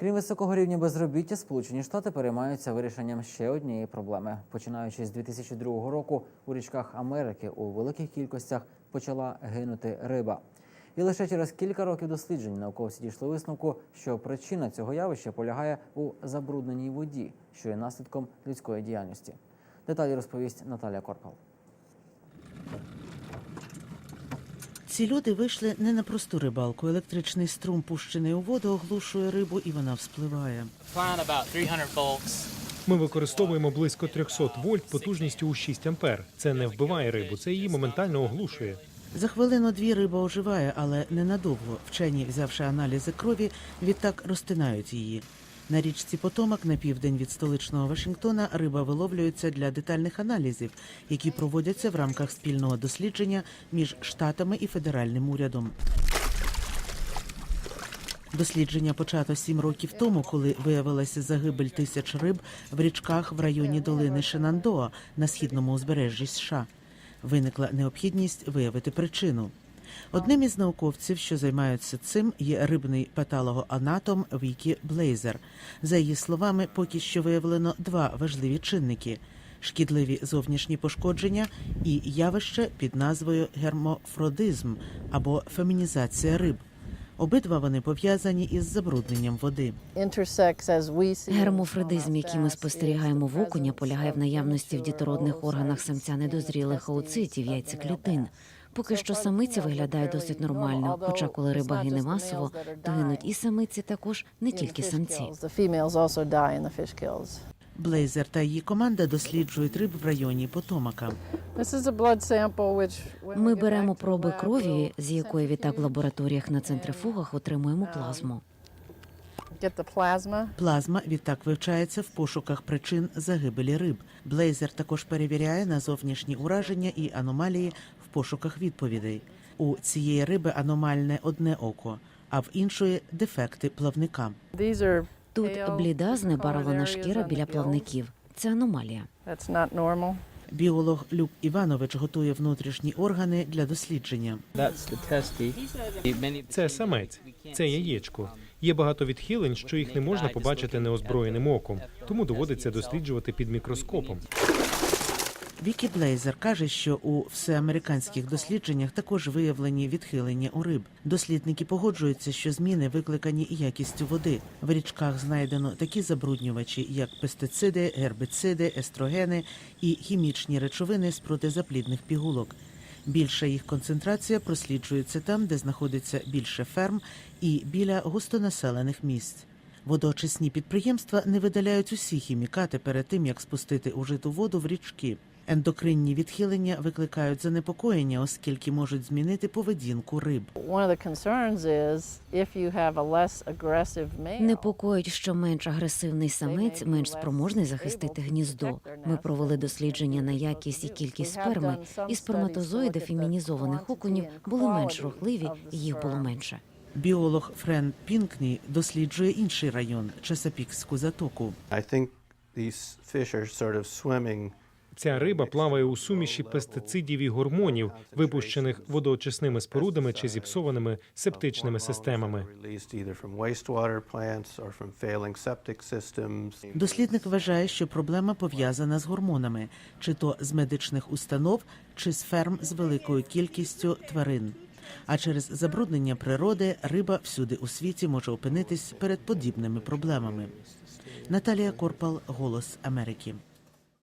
Крім високого рівня безробіття, Сполучені Штати переймаються вирішенням ще однієї проблеми. Починаючи з 2002 року у річках Америки у великих кількостях почала гинути риба. І лише через кілька років досліджень науковці дійшли висновку, що причина цього явища полягає у забрудненій воді, що є наслідком людської діяльності. Деталі розповість Наталія Корпал. Ці люди вийшли не на просту рибалку. Електричний струм, пущений у воду, оглушує рибу, і вона вспливає. Applying about 300 volts. Ми використовуємо близько 300 вольт потужністю у 6 ампер. Це не вбиває рибу, це її моментально оглушує. За хвилину-дві риба оживає, але ненадовго. Вчені, взявши аналізи крові, відтак розтинають її. На річці Потомак на південь від столичного Вашингтона риба виловлюється для детальних аналізів, які проводяться в рамках спільного дослідження між штатами і федеральним урядом. Дослідження почато сім років тому, коли виявилася загибель тисяч риб в річках в районі долини Шенандоа на східному узбережжі США. Виникла необхідність виявити причину. Одним із науковців, що займаються цим, є рибний патологоанатом Вікі Блейзер. За її словами, поки що виявлено два важливі чинники: шкідливі зовнішні пошкодження і явище під назвою гермофродизм або фемінізація риб. Обидва вони пов'язані із забрудненням води. Гермофродизм, який ми спостерігаємо в окуня, полягає в наявності в дітородних органах самця недозрілих ooцитів, яйцеклітин. Поки що самиці виглядає досить нормально. Хоча, коли риба гине масово, то гинуть і самиці також, не тільки самці. Блейзер та її команда досліджують риб в районі Потомака. Ми беремо проби крові, з якої відтак в лабораторіях на центрифугах отримуємо плазму. Плазма відтак вивчається в пошуках причин загибелі риб. Блейзер також перевіряє на зовнішні ураження і аномалії пошуках відповідей. У цієї риби аномальне одне око, а в іншої дефекти плавника. Тут бліда знебарвлена шкіра біля плавників. Це аномалія. Біолог Люк Іванович готує внутрішні органи для дослідження. Це самець, це яєчко. Є багато відхилень, що їх не можна побачити неозброєним оком, тому доводиться досліджувати під мікроскопом. Вікі Блейзер каже, що у всеамериканських дослідженнях також виявлені відхилення у риб. Дослідники погоджуються, що зміни викликані якістю води. В річках знайдено такі забруднювачі, як пестициди, гербициди, естрогени і хімічні речовини з протизаплідних пігулок. Більша їх концентрація просліджується там, де знаходиться більше ферм і біля густонаселених місць. Водоочисні підприємства не видаляють усі хімікати перед тим, як спустити ужиту воду в річки. Ендокринні відхилення викликають занепокоєння, оскільки можуть змінити поведінку риб. Непокоїть, що менш агресивний самець менш спроможний захистити гніздо. Ми провели дослідження на якість і кількість сперми, і сперматозоїди фемінізованих окунів були менш рухливі, і їх було менше. Біолог Френ Пінкні досліджує інший район Чесапікську затоку. I think these fish are sort of swimming Ця риба плаває у суміші пестицидів і гормонів, випущених водоочисними спорудами чи зіпсованими септичними системами. Дослідник вважає, що проблема пов'язана з гормонами, чи то з медичних установ, чи з ферм з великою кількістю тварин. А через забруднення природи риба всюди у світі може опинитись перед подібними проблемами. Наталія Корпал, Голос Америки.